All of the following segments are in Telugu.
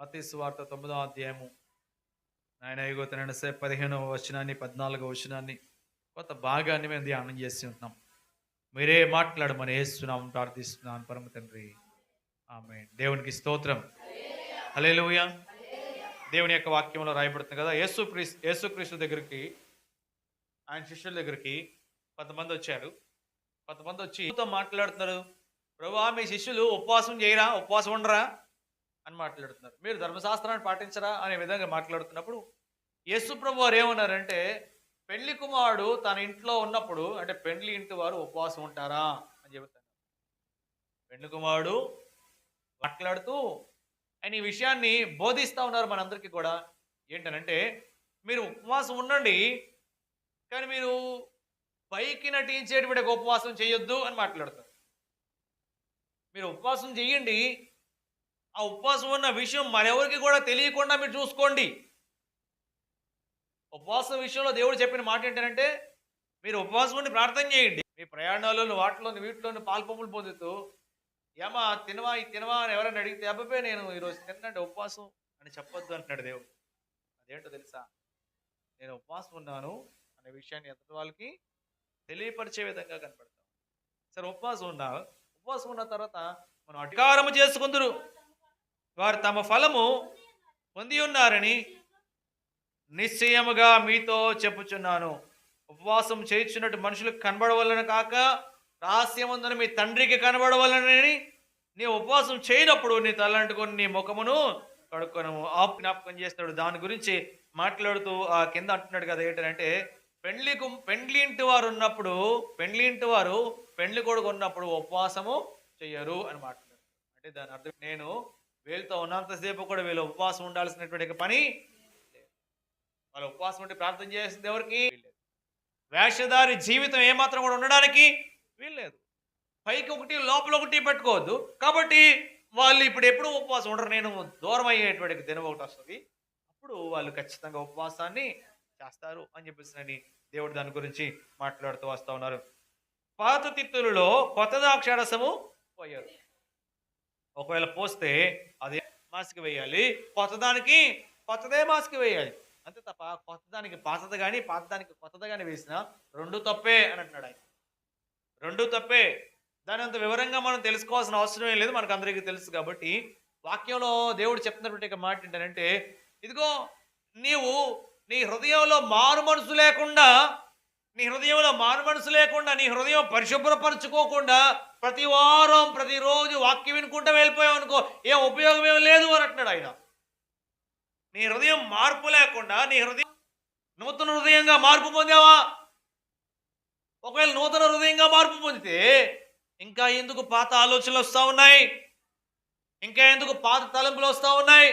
మతీ సువార్త తొమ్మిదో అధ్యాయము. నాయన ఎగుతున్న సేపు పదిహేనవ వచనాన్ని పద్నాలుగో వచనాన్ని. కొత్త భాగాన్ని మేము ధ్యానం చేసి ఉంటున్నాం. మీరే మాట్లాడమని వేస్తున్నాం ప్రార్థిస్తున్నాను పరమ తండ్రి. ఆమె దేవునికి స్తోత్రం. లూయ దేవుని యొక్క వాక్యంలో రాయబడుతుంది కదా యేసు క్రీస్ యేసుక్రీస్తు దగ్గరికి ఆయన శిష్యుల దగ్గరికి కొంతమంది వచ్చారు. కొంతమంది వచ్చి ఎంతో మాట్లాడుతున్నారు. ప్రభు మీ శిష్యులు ఉపవాసం చేయరా? ఉపవాసం ఉండరా? అని మాట్లాడుతున్నారు. మీరు ధర్మశాస్త్రాన్ని పాటించరా అనే విధంగా మాట్లాడుతున్నప్పుడు యేసు ప్రభు వారు ఏమన్నారంటే పెళ్ళి కుమారుడు తన ఇంట్లో ఉన్నప్పుడు అంటే పెండ్లి ఇంటి వారు ఉపవాసం ఉంటారా అని చెబుతారు. పెళ్ళి కుమారుడు మాట్లాడుతూ ఆయన ఈ విషయాన్ని బోధిస్తూ ఉన్నారు మనందరికీ కూడా. ఏంటనంటే మీరు ఉపవాసం ఉండండి కానీ మీరు పైకి నటించేటువంటి ఉపవాసం చేయొద్దు అని మాట్లాడతారు. మీరు ఉపవాసం చేయండి ఆ ఉపవాసం ఉన్న విషయం మరెవరికి కూడా తెలియకుండా మీరు చూసుకోండి. ఉపవాసం విషయంలో దేవుడు చెప్పిన మాట ఏంటంటే మీరు ఉపవాసం ఉండి ప్రార్థన చేయండి. మీ ప్రయాణాలలో వాటిలోని వీటిలోని పాల్పొమ్ములు పొందుతూ ఏమా తినవా ఈ తినవా అని ఎవరైనా అడిగితే అబ్బాయి నేను ఈరోజు తిన్నండి ఉపవాసం అని చెప్పొద్దు అంటున్నాడు దేవుడు. అదేంటో తెలుసా? నేను ఉపవాసం ఉన్నాను అనే విషయాన్ని ఎంత వాళ్ళకి తెలియపరిచే విధంగా కనపడతాం. సరే ఉపవాసం ఉన్నా ఉపవాసం ఉన్న తర్వాత మనం అధికారం చేసుకుందరు. వారు తమ ఫలము పొంది ఉన్నారని నిశ్చయముగా మీతో చెప్పుచున్నాను. ఉపవాసం చేయించున్నట్టు మనుషులకు కనబడవలన కాక రహస్యముందని మీ తండ్రికి కనబడవలనని నీ ఉపవాసం చేయనప్పుడు నీ తలంటుకొని నీ ముఖమును కడుక్కొనము ఆ జ్ఞాపకం చేస్తాడు. దాని గురించి మాట్లాడుతూ ఆ కింద అంటున్నాడు కదా ఏంటంటే పెండ్లి పెండ్లి ఇంటి వారు ఉన్నప్పుడు పెండ్లి ఇంటి వారు పెండ్లి కొడుకు ఉన్నప్పుడు ఉపవాసము చెయ్యరు అని మాట్లాడారు అంటే దాని అర్థం నేను వీళ్ళతో ఉన్నంతసేపు కూడా వీళ్ళు ఉపవాసం ఉండాల్సినటువంటి పని లేదు. వాళ్ళు ఉపవాసం ఉండి ప్రార్థన చేసింది ఎవరికి? వేషధారి జీవితం ఏమాత్రం కూడా ఉండడానికి వీల్లేదు పైకి ఒకటి లోపల ఒకటి పెట్టుకోవద్దు. కాబట్టి వాళ్ళు ఇప్పుడు ఎప్పుడు ఉపవాసం ఉండరు. నేను దూరం అయ్యేటువంటి దినం ఒకటి వస్తుంది. అప్పుడు వాళ్ళు ఖచ్చితంగా ఉపవాసాన్ని చేస్తారు అని చెప్పేసి దేవుడు దాని గురించి మాట్లాడుతూ వస్తూ ఉన్నారు. పాత తిత్తులలో కొత్త ద్రాక్షారసము పోయారు. ఒకవేళ పోస్తే అదే మాస్క్ వేయాలి. కొత్తదానికి కొత్తదే మాస్క్ వేయాలి. అంతే తప్ప కొత్తదానికి పాతది కానీ పాతదానికి కొత్తది కానీ వేసిన రెండు తప్పే అని అంటున్నాడు ఆయన. రెండు తప్పే. దాని అంత వివరంగా మనం తెలుసుకోవాల్సిన అవసరం ఏం లేదు. మనకు అందరికీ తెలుసు కాబట్టి వాక్యంలో దేవుడు చెప్తున్నటువంటి మాట ఏంటంటే ఇదిగో నీవు నీ హృదయంలో మారు మనసు లేకుండా నీ హృదయంలో మారు మనసు లేకుండా నీ హృదయం పరిశుభ్రపరచుకోకుండా ప్రతి వారం ప్రతిరోజు వాక్యం వినుకుంటూ వెళ్ళిపోయావు అనుకో ఏం ఉపయోగం ఏం లేదు అని అంటున్నాడు ఆయన. నీ హృదయం మార్పు లేకుండా నీ హృదయం నూతన హృదయంగా మార్పు పొందావా? ఒకవేళ నూతన హృదయంగా మార్పు పొందితే ఇంకా ఎందుకు పాత ఆలోచనలు వస్తూ ఉన్నాయి? ఇంకా ఎందుకు పాత తలంపులు వస్తూ ఉన్నాయి?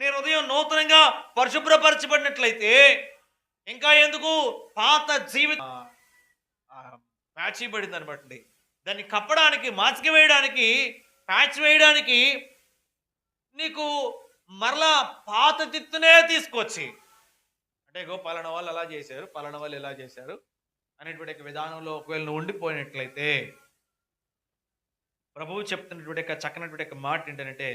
నీ హృదయం నూతనంగా పరిశుభ్రపరచబడినట్లయితే ఇంకా ఎందుకు పాత జీవిత మ్యాచ్ పడింది అనమాట దాన్ని కప్పడానికి మాచిక వేయడానికి ప్యాచ్ వేయడానికి నీకు మరలా పాత తిత్తునే తీసుకొచ్చి. అంటే గో పలాన వాళ్ళు అలా చేశారు పలాన వాళ్ళు ఇలా చేశారు అనేటువంటి విధానంలో ఒకవేళ నువ్వు ఉండిపోయినట్లయితే ప్రభువు చెప్తున్నటువంటి యొక్క చక్కనటువంటి యొక్క మాట ఏంటంటే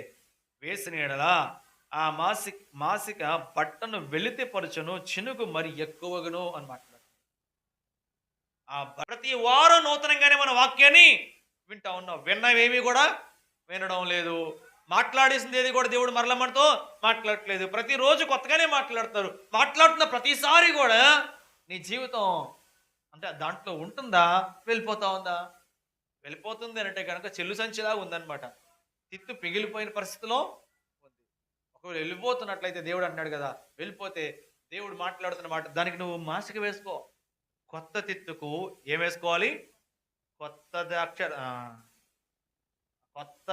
వేసిన ఎడలా ఆ మాసిక మాసిక బట్టను వెళితే పరచును చినుకు మరి ఎక్కువగాను అని ఆ ప్రతి వారం నూతనంగానే మన వాక్యాన్ని వింటా ఉన్నాం. విన్నవేమీ కూడా వినడం లేదు. మాట్లాడేసింది ఏది కూడా దేవుడు మరల మనతో మాట్లాడట్లేదు. ప్రతిరోజు కొత్తగానే మాట్లాడతారు. మాట్లాడుతున్న ప్రతిసారి కూడా నీ జీవితం అంటే దాంట్లో ఉంటుందా? వెళ్ళిపోతా ఉందా? వెళ్ళిపోతుంది అంటే కనుక చెల్లు సంచిలా ఉందన్నమాట. తిత్తు పిగిలిపోయిన పరిస్థితిలో ఉంది. ఒకవేళ వెళ్ళిపోతున్నట్లయితే దేవుడు అన్నాడు కదా వెళ్ళిపోతే దేవుడు మాట్లాడుతున్న మాట దానికి నువ్వు మాసిక వేసుకో. కొత్త తిత్తుకు ఏం వేసుకోవాలి? కొత్త ద్రాక్ష కొత్త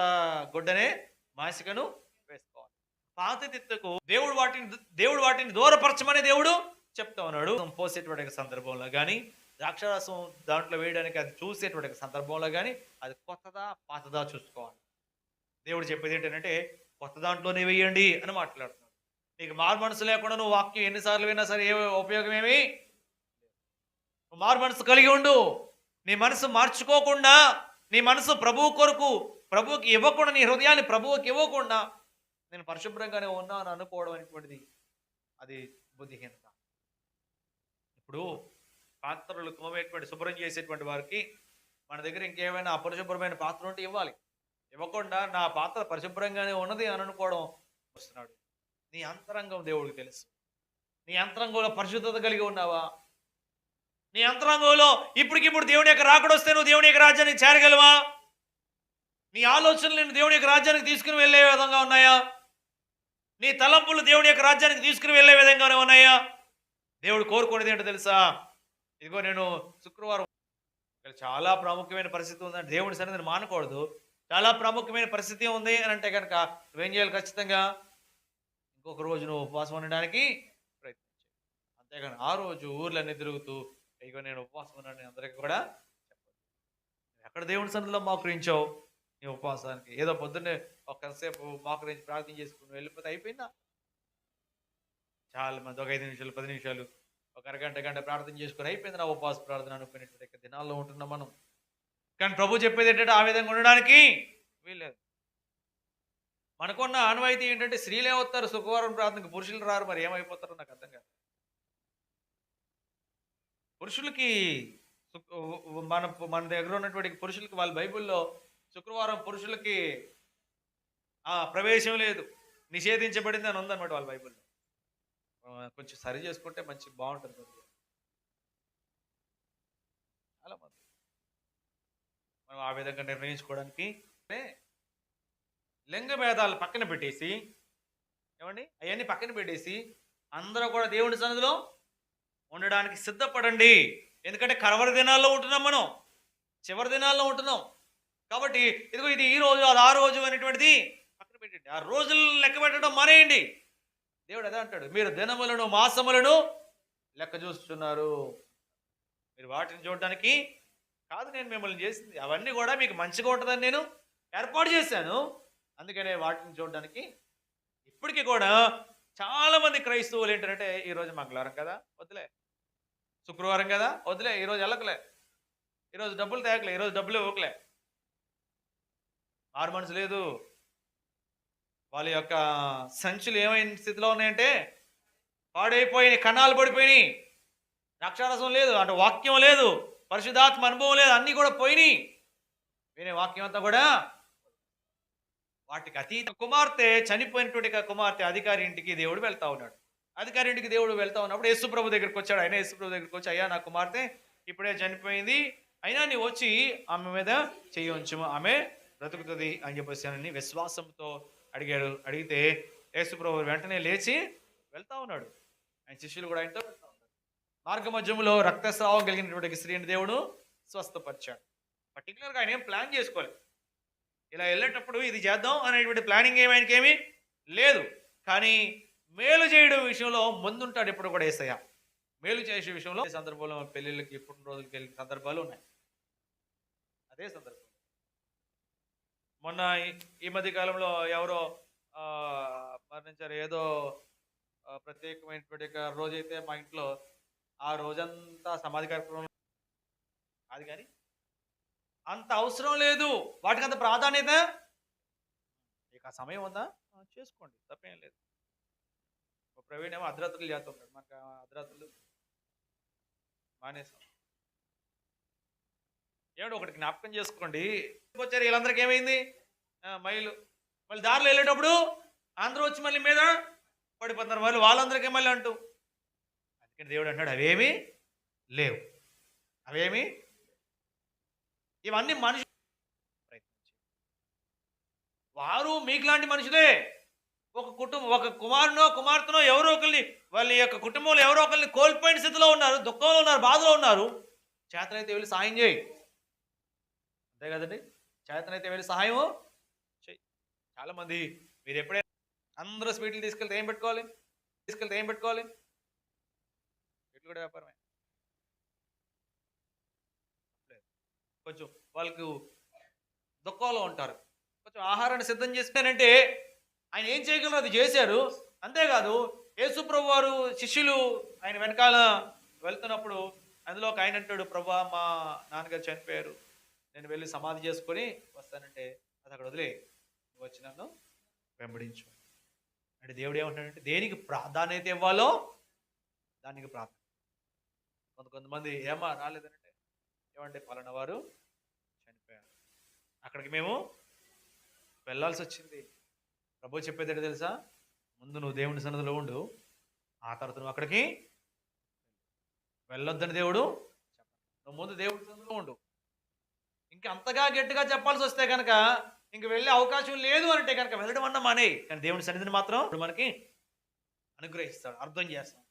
గుడ్డనే మాసికను వేసుకోవాలి. పాత తిత్తుకు దేవుడు వాటిని దేవుడు వాటిని దూరపరచమని దేవుడు చెప్తా ఉన్నాడు. పోసేటువంటి సందర్భంలో కానీ ద్రాక్షరసం దాంట్లో వేయడానికి అది చూసేటువంటి సందర్భంలో కానీ అది కొత్తదా పాతదా చూసుకోవాలి. దేవుడు చెప్పేది ఏంటంటే కొత్త దాంట్లోనే వేయండి అని మాట్లాడుతున్నాడు. నీకు మారు మనసు లేకుండా నువ్వు వాక్యం ఎన్నిసార్లు విన్నా సరే ఏ ఉపయోగం ఏమి మారు మనసు కలిగి ఉండు. నీ మనసు మార్చుకోకుండా నీ మనసు ప్రభువు కొరకు ప్రభువుకి ఇవ్వకుండా నీ హృదయాన్ని ప్రభువుకి ఇవ్వకుండా నేను పరిశుభ్రంగానే ఉన్నాను అనుకోవడం అనేటువంటిది అది బుద్ధిహీనత. ఇప్పుడు పాత్రలు తోమేటువంటి శుభ్రం చేసేటువంటి వారికి మన దగ్గర ఇంకేమైనా అపరిశుభ్రమైన పాత్ర ఉంటే ఇవ్వాలి. ఇవ్వకుండా నా పాత్ర పరిశుభ్రంగానే ఉన్నది అని అనుకోవడం వస్తున్నాడు. నీ అంతరంగం దేవుడికి తెలుసు. నీ అంతరంగంలో పరిశుద్ధత కలిగి ఉన్నావా? నీ అంతరంగంలో ఇప్పటికిప్పుడు దేవుని యొక్క రాకడొస్తే నువ్వు దేవుని యొక్క రాజ్యానికి చేరగలవా? నీ ఆలోచనలు నేను దేవుని యొక్క రాజ్యానికి తీసుకుని వెళ్ళే విధంగా ఉన్నాయా? నీ తలంపులు దేవుని యొక్క రాజ్యానికి తీసుకుని వెళ్ళే విధంగానే ఉన్నాయా? దేవుడు కోరుకునేది ఏంటో తెలుసా? ఇదిగో నేను శుక్రవారం ఇక్కడ చాలా ప్రాముఖ్యమైన పరిస్థితి ఉందని దేవుని సన్నిధిని మానకూడదు. చాలా ప్రాముఖ్యమైన పరిస్థితి ఉంది అని అంటే కనుక నువ్వేం చేయాలి ఖచ్చితంగా? ఇంకొక రోజు నువ్వు ఉపవాసం ఉండడానికి ప్రయత్నించాలి అంతేగాని ఆ రోజు ఊర్లన్నీ తిరుగుతూ ఇగో నేను ఉపవాసం ఉన్నాను అందరికీ కూడా ఎక్కడ దేవుని సన్నిధిలో మోకరించావు నీ ఉపవాసానికి? ఏదో పొద్దున్నే ఒక్కసేపు మోకరించి ప్రార్థన చేసుకుని వెళ్ళిపోతే అయిపోయిందా? చాలా మంది ఒక ఐదు నిమిషాలు పది నిమిషాలు ఒక అరగంట గంట ప్రార్థన చేసుకుని అయిపోయింది నా ఉపవాస ప్రార్థన అనుకునేటువంటి దినాల్లో ఉంటున్నాం మనం. కానీ ప్రభు చెప్పేది ఏంటంటే ఆ విధంగా ఉండడానికి వీల్లేదు. మనకున్న ఆనవాయితీ ఏంటంటే స్త్రీలే వస్తారు శుక్రవారం ప్రార్థనకు పురుషులు రారు మరి ఏమైపోతారో నాకు అర్థం కాదు. పురుషులకి మన మన దగ్గర ఉన్నటువంటి పురుషులకి వాళ్ళ బైబిల్లో శుక్రవారం పురుషులకి ఆ ప్రవేశం లేదు. నిషేధించబడింది అని ఉందన్నమాట వాళ్ళ బైబిల్లో. కొంచెం సరి చేసుకుంటే మంచి బాగుంటుంది చాలా మంది మనం ఆ విధంగా నిర్ణయించుకోవడానికి లింగ భేదాలు పక్కన పెట్టేసి ఏమండి? అవన్నీ పక్కన పెట్టేసి అందరూ కూడా దేవుని సన్నిధిలో ఉండడానికి సిద్ధపడండి. ఎందుకంటే కరవరి దినాల్లో ఉంటున్నాం మనం. చివరి దినాల్లో ఉంటున్నాం. కాబట్టి ఇదిగో ఇది ఈ రోజు అది ఆ రోజు అనేటువంటిది పక్కన పెట్టండి. ఆ రోజులు లెక్క పెట్టడం మానేయండి. దేవుడు అదే అంటాడు. మీరు దినములను మాసములను లెక్క చూస్తున్నారు. మీరు వాటిని చూడడానికి కాదు నేను మిమ్మల్ని చేసింది. అవన్నీ కూడా మీకు మంచిగా ఉంటుందని నేను ఏర్పాటు చేశాను. అందుకనే వాటిని చూడడానికి ఇప్పటికీ కూడా చాలామంది క్రైస్తవులు ఏంటంటే ఈరోజు మంగళవారం కదా? వద్దులే. శుక్రవారం కదా? వదిలే ఈరోజు వెళ్ళకలే. ఈరోజు డబ్బులు తేకలే ఈరోజు డబ్బులు ఇవ్వకలే. ఆరు మనసు లేదు. వాళ్ళ యొక్క సంచులు ఏమైన స్థితిలో ఉన్నాయంటే పాడైపోయినాయి కణాలు పడిపోయినాయి. రక్షారసం లేదు అంటే వాక్యం లేదు పరిశుధాత్మ అనుభవం లేదు అన్నీ కూడా పోయినాయి. వినే వాక్యం అంతా కూడా వాటికి అతీత కుమార్తె చనిపోయినటువంటి కుమార్తె అధికారి ఇంటికి దేవుడు వెళ్తా ఉన్నాడు. అధికారింటికి దేవుడు వెళ్తా ఉన్నప్పుడు యేసుప్రభు దగ్గరికి వచ్చాడు. ఆయన యేసుప్రభు దగ్గరికి వచ్చి అయ్యా నా కుమార్తె ఇప్పుడే చనిపోయింది. అయినా నీవు వచ్చి ఆమె మీద చెయ్యి ఆమె బ్రతుకుతుంది అని చెప్పేసానని విశ్వాసంతో అడిగాడు. అడిగితే యేసుప్రభు వెంటనే లేచి వెళ్తా ఉన్నాడు. ఆయన శిష్యులు కూడా ఆయనతో వెళ్తా ఉన్నారు. మార్గ మధ్యంలో రక్తస్రావం కలిగినటువంటి స్త్రీని దేవుడు స్వస్థపరిచాడు. పర్టికులర్గా ఆయన ఏం ప్లాన్ చేసుకోవాలి ఇలా వెళ్ళేటప్పుడు ఇది చేద్దాం అనేటువంటి ప్లానింగ్ ఏమి ఆయనకేమీ లేదు. కానీ మేలు చేయడం విషయంలో ముందుంటాడు ఇప్పుడు కూడా ఏసయ్య. మేలు చేసే విషయంలో ఈ సందర్భంలో పెళ్ళిళ్ళకి పుట్టినరోజులకి వెళ్ళిన సందర్భాలు ఉన్నాయి. అదే సందర్భం. మొన్న ఈ- మధ్య కాలంలో ఎవరో మరణించారు. ఏదో ప్రత్యేకమైనటువంటి రోజైతే మా ఇంట్లో ఆ రోజంతా సమాధి కార్యక్రమం అది కానీ అంత అవసరం లేదు. వాటికి అంత ప్రాధాన్యత ఇక సమయం ఉందా? చేసుకోండి. తప్పేం లేదు. ప్రవీణ్ ఏమో అర్ధరాత్రులు చేస్తున్నాడు మనకు అర్ధరాత్రులు మానేసాం ఏమిటి ఒకటి జ్ఞాపకం చేసుకోండి. వచ్చారు వీళ్ళందరికీ ఏమైంది? మైలు. మళ్ళీ దారిలో వెళ్ళేటప్పుడు అందరూ వచ్చి మళ్ళీ మీద పడిపోతున్నారు. మళ్ళీ వాళ్ళందరికీ మళ్ళీ అంటూ. అందుకని దేవుడు అంటాడు అవేమి లేవు. అవేమి ఇవన్నీ మనుషులు. ప్రయత్నించి వారు మీకులాంటి మనుషులే. ఒక కుటుంబం ఒక కుమారునో కుమార్తెనో ఎవరో ఒకరిని వాళ్ళ యొక్క కుటుంబంలో ఎవరో ఒకరిని కోల్పోయిన స్థితిలో ఉన్నారు దుఃఖంలో ఉన్నారు బాధలో ఉన్నారు. చేతనైతే వెళ్ళి సహాయం చేయి. అంతే కదండి? చేతనైతే వెళ్ళి సహాయం చేయి. చాలామంది మీరు ఎప్పుడైనా అందరూ స్వీట్లు తీసుకెళ్తే ఏం పెట్టుకోవాలి? తీసుకెళ్తే ఏం పెట్టుకోవాలి? స్వీట్లు కూడా వ్యాపారమే. కొంచెం వాళ్ళకు దుఃఖంలో ఉంటారు. కొంచెం ఆహారాన్ని సిద్ధం చేస్తానంటే ఆయన ఏం చేయగలరు? అది చేశారు అంతేకాదు యేసుప్రభు వారు శిష్యులు ఆయన వెనకాల వెళ్తున్నప్పుడు అందులో ఒక ఆయన అంటాడు ప్రభా మా నాన్నగారు చనిపోయారు. నేను వెళ్ళి సమాధి చేసుకొని వస్తానంటే అది అక్కడ వదిలే. నువ్వు వచ్చి నన్ను వెంబడించు. అంటే దేవుడు ఏమంటాడంటే దేనికి ప్రాధాన్యత ఇవ్వాలో దానికి ప్రాధాన్యత. కొంత కొంతమంది ఏమా రాలేదంటే ఏమంటే పలానా వారు చనిపోయారు. అక్కడికి మేము వెళ్ళాల్సి వచ్చింది. ప్రభు చెప్పేది ఏంటో తెలుసా? ముందు నువ్వు దేవుని సన్నదిలో ఉండు. ఆ తర్వాత నువ్వు అక్కడికి వెళ్ళొద్దని దేవుడు నువ్వు ముందు దేవుడి సన్నిధిలో ఉండు. ఇంకా అంతగా గట్టిగా చెప్పాల్సి వస్తే కనుక ఇంక వెళ్ళే అవకాశం లేదు అంటే కనుక వెళ్ళడం అన్న మానే. కానీ దేవుని సన్నిధిని మాత్రం ఇప్పుడు మనకి అనుగ్రహిస్తాడు అర్థం చేస్తాం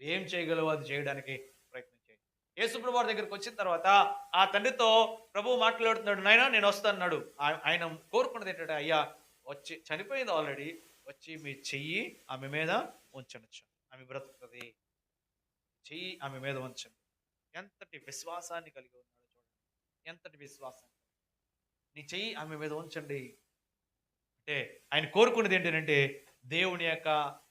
ఏం చేయగలవు అది చేయడానికి ప్రయత్నం చేయి. యేసుప్రభు వారి దగ్గరికి వచ్చిన తర్వాత ఆ తండ్రితో ప్రభు మాట్లాడుతున్నాడు నాయన నేను వస్తాను అన్నాడు. ఆయన కోరుకున్నది ఏంటంటే అయ్యా వచ్చి చనిపోయింది ఆల్రెడీ వచ్చి మీ చెయ్యి ఆమె మీద ఉంచనొచ్చు ఆమె బ్రతుకుతుంది. చెయ్యి ఆమె మీద ఉంచండి ఎంతటి విశ్వాసాన్ని కలిగి ఉన్నాడు చూడండి. ఎంతటి విశ్వాసం. నీ చెయ్యి ఆమె మీద ఉంచండి. అంటే ఆయన కోరుకున్నది ఏంటంటే దేవుని యొక్క